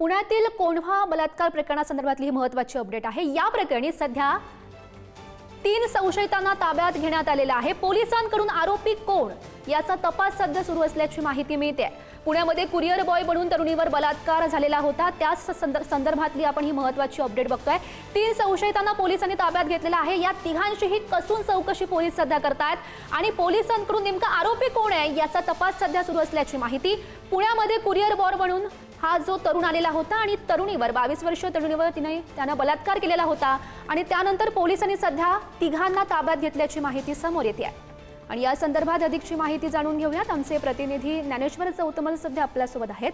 पुण्यातील कोंढवा बलात्कार प्रकरणासंदर्भातली ही महत्वाची अपडेट आहे. या प्रकरणी सध्या तीन संशयितांना ताब्यात घेण्यात आलेला आहे. पोलिसांकडून आरोपी कोण? याचा तपास सध्या सुरू असल्याची माहिती मिळते. पुण्यामध्ये कुरिअर बॉय बनून तरुणीवर बलात्कार झालेला होता. त्याच संद- संदर्भातली आपण ही महत्वाची अपडेट बघतोय. तीन संशयितांना पोलिसांनी ताब्यात घेतलेला आहे. या तिघांचीही कसून चौकशी पोलीस सध्या करतायत. आणि पोलिसांकडून नेमका आरोपी कोण आहे? याचा तपास सध्या सुरू असल्याची माहिती पुण्यामध्ये कुरिअर बॉय बनून हा जो तरुण आलेला होता आणि तरुणीवर बावीस वर्ष तरुणीवर तिने त्यानं बलात्कार केलेला होता आणि त्यानंतर पोलिसांनी सध्या तिघांना ताब्यात घेतल्याची माहिती समोर येते आहे. आणि या संदर्भात अधिकची माहिती जाणून घेऊयात. आमचे प्रतिनिधी ज्ञानेश्वर चौतमल सध्या आपल्यासोबत आहेत.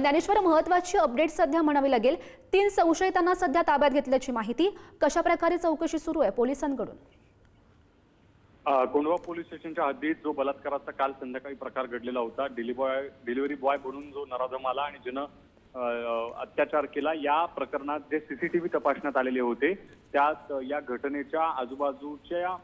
ज्ञानेश्वर महत्वाची अपडेट सध्या म्हणावी लागेल. तीन संशयितांना सध्या ताब्यात घेतल्याची माहिती कशा प्रकारे चौकशी सुरू आहे पोलिसांकडून? कोंढवा पोलीस स्टेशनच्या हद्दीत जो बलात्काराचा काल संध्याकाळी प्रकार घडलेला होता डिलिव्हरी डिलिव्हरी बॉय म्हणून जो नराधम आला आणि ज्यानं अत्याचार केला या प्रकरणात जे सीसीटीव्ही तपासण्यात आलेले होते त्यात या घटनेच्या आजूबाजूच्या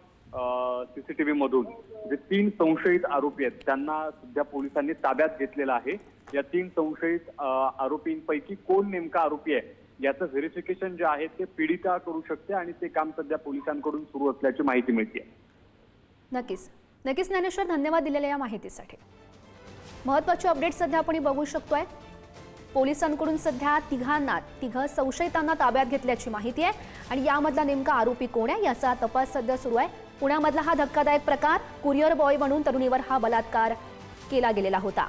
सीसीटीव्ही मधून जे तीन संशयित आरोपी आहेत त्यांना सध्या पोलिसांनी ताब्यात घेतलेला आहे. या तीन संशयित आरोपींपैकी कोण नेमका आरोपी आहे याचं व्हेरिफिकेशन जे आहे ते पीडिता करू शकते आणि ते काम सध्या पोलिसांकडून सुरू असल्याची माहिती मिळते. नक्कीच. नक्कीच ज्ञानेश्वर धन्यवाद दिलेल्या या माहितीसाठी. महत्वाची अपडेट सध्या आपण बघू शकतोय. पोलिसांकडून सध्या तिघांना तिघ संशयितांना ताब्यात घेतल्याची माहिती आहे. आणि यामधला नेमका आरोपी कोण आहे याचा तपास सध्या सुरू आहे. पुण्यामधला हा धक्कादायक प्रकार कुरिअर बॉय म्हणून तरुणीवर हा बलात्कार केला गेलेला होता.